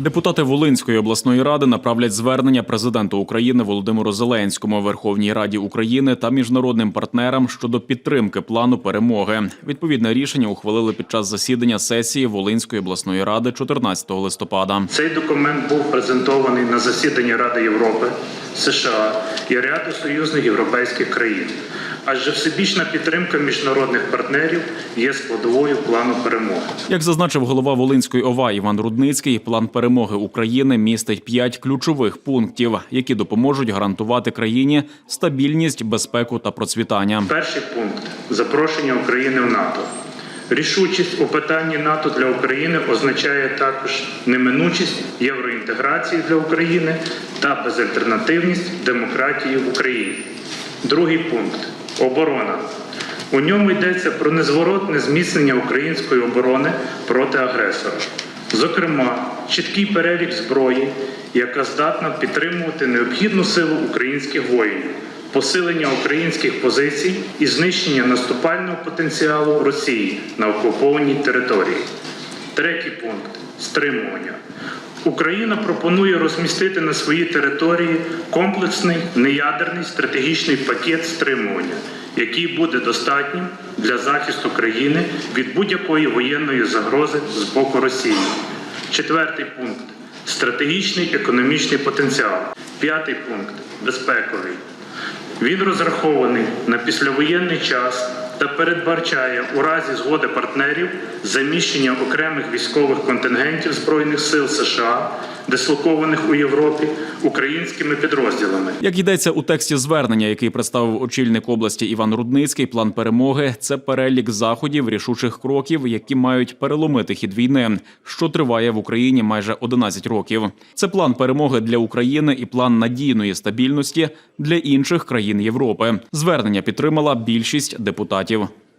Депутати Волинської обласної ради направлять звернення президенту України Володимиру Зеленському, Верховній Раді України та міжнародним партнерам щодо підтримки плану перемоги. Відповідне рішення ухвалили під час засідання сесії Волинської обласної ради 14 листопада. Цей документ був презентований на засіданні Ради Європи, США і ряду союзних європейських країн. Адже всебічна підтримка міжнародних партнерів є складовою плану перемоги. Як зазначив голова Волинської ОВА Іван Рудницький, план перемоги України містить п'ять ключових пунктів, які допоможуть гарантувати країні стабільність, безпеку та процвітання. Перший пункт запрошення України в НАТО. Рішучість у питанні НАТО для України означає також неминучість євроінтеграції для України та безальтернативність демократії в Україні. Другий пункт оборона. У ньому йдеться про незворотне зміцнення української оборони проти агресора. Зокрема, чіткий перелік зброї, яка здатна підтримувати необхідну силу українських воїнів, посилення українських позицій і знищення наступального потенціалу Росії на окупованій території. Третій пункт стримування. Україна пропонує розмістити на своїй території комплексний неядерний стратегічний пакет стримування, який буде достатнім для захисту країни від будь-якої воєнної загрози з боку Росії. Четвертий пункт стратегічний економічний потенціал. П'ятий пункт безпековий. Він розрахований на післявоєнний час та передбачає у разі згоди партнерів заміщення окремих військових контингентів Збройних сил США, дислокованих у Європі, українськими підрозділами. Як йдеться у тексті звернення, який представив очільник області Іван Рудницький, план перемоги це перелік заходів, рішучих кроків, які мають переломити хід війни, що триває в Україні майже 11 років. Це план перемоги для України і план надійної стабільності для інших країн Європи. Звернення підтримала більшість депутатів депутатів.